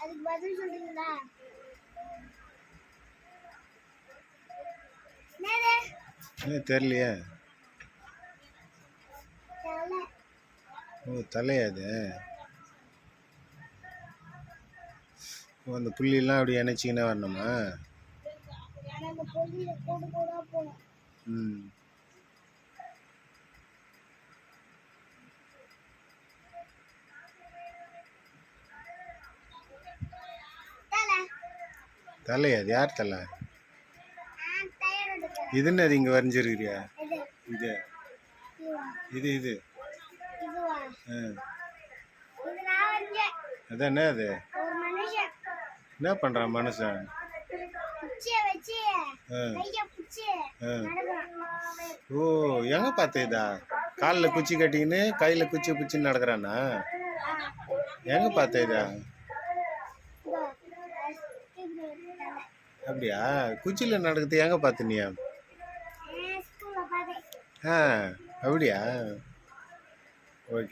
அதுக்கு பதில் சொல்றீங்களா? தெரியலையே. ஓ தலையா அது அந்த புள்ளியெல்லாம் அப்படி இணைச்சிக்கினே வரணுமா? தலையா? அது யார் தலை? ஆ தயாரோட தலை. இது என்னது இங்கே வரைஞ்சிருக்கிறியா? இது. இது. இது அதான் என்ன அது? என்ன பண்ணுறான் மனுஷன்? ஓ எங்கே பார்த்த இதா? காலில் குச்சி கட்டிக்கின்னு கையில் குச்சி குச்சின்னு நடக்கிறானா? எங்கே பார்த்த இதா இதோ, இப்படி ஒரு தலை. அப்படியா? குச்சியில் நடக்குது எங்கே பார்த்த நீ ஆ, ஸ்கூல்ல பார்த்தேன் ஆ அப்படியா? ஓகே.